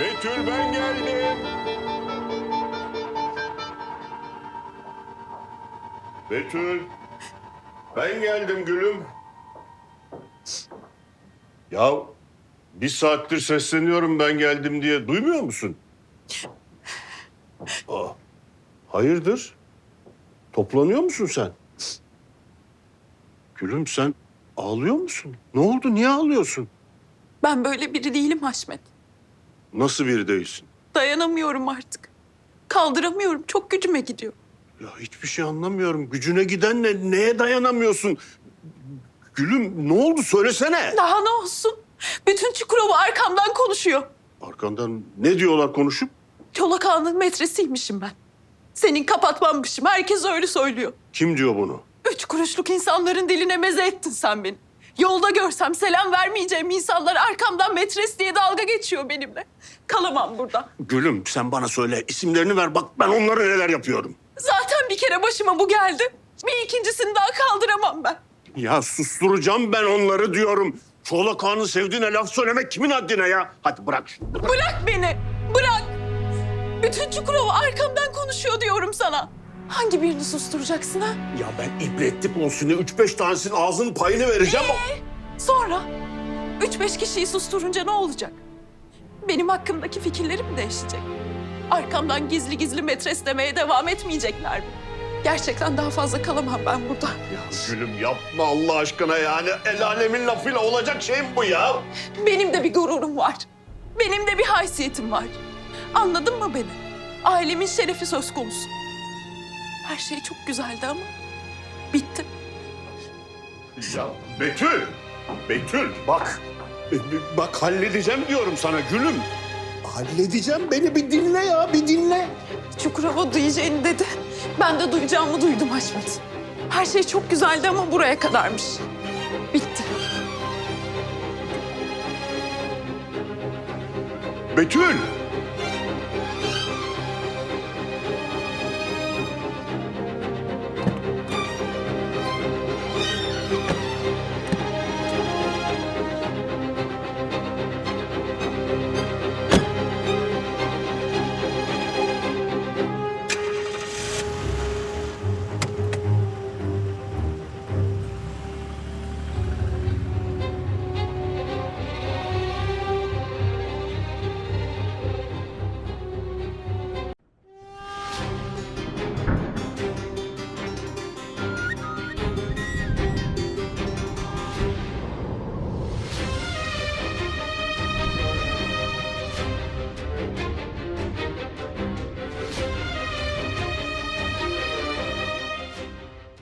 Betül ben geldim. Betül. Ben geldim gülüm. Ya bir saattir sesleniyorum ben geldim diye. Duymuyor musun? Aa, hayırdır? Toplanıyor musun sen? Gülüm sen ağlıyor musun? Ne oldu? Niye ağlıyorsun? Ben böyle biri değilim Haşmet. Nasıl biri değilsin? Dayanamıyorum artık. Kaldıramıyorum. Çok gücüme gidiyor. Ya hiçbir şey anlamıyorum. Gücüne giden ne? Neye dayanamıyorsun? Gülüm ne oldu söylesene. Daha ne olsun? Bütün Çukurova arkamdan konuşuyor. Arkandan ne diyorlar konuşup? Çolak Ağa'nın metresiymişim ben. Senin kapatmanmışım. Herkes öyle söylüyor. Kim diyor bunu? Üç kuruşluk insanların diline meze ettin sen beni. Yolda görsem selam vermeyeceğim insanlar arkamdan metres diye dalga geçiyor benimle. Kalamam burada. Gülüm sen bana söyle isimlerini ver bak ben onlara neler yapıyorum. Zaten bir kere başıma bu geldi. Bir ikincisini daha kaldıramam ben. Ya susturacağım ben onları diyorum. Çolak Ağa'nın sevdiğine laf söylemek kimin haddine ya? Hadi bırak şunu. bırak. Beni. Bırak. Bütün Çukurova arkamdan konuşuyor diyorum sana. Hangi birini susturacaksın ha? Ya ben ibretlik olsun diye üç beş tanesinin ağzının payını vereceğim. Sonra üç beş kişiyi susturunca ne olacak? Benim hakkımdaki fikirlerim mi değişecek? Arkamdan gizli gizli metres demeye devam etmeyecekler mi? Gerçekten daha fazla kalamam ben burada. Ya gülüm yapma Allah aşkına yani. El alemin lafıyla olacak şey mi bu ya? Benim de bir gururum var. Benim de bir haysiyetim var. Anladın mı beni? Ailemin şerefi söz konusu. Her şey çok güzeldi ama bitti. Ya Betül, Betül bak. e, Bak halledeceğim diyorum sana gülüm. Halledeceğim beni bir dinle ya bir dinle. Çukurova duyacağını dedi. Ben de duyacağımı duydum Haşmet. Her şey çok güzeldi ama buraya kadarmış. Bitti. Betül.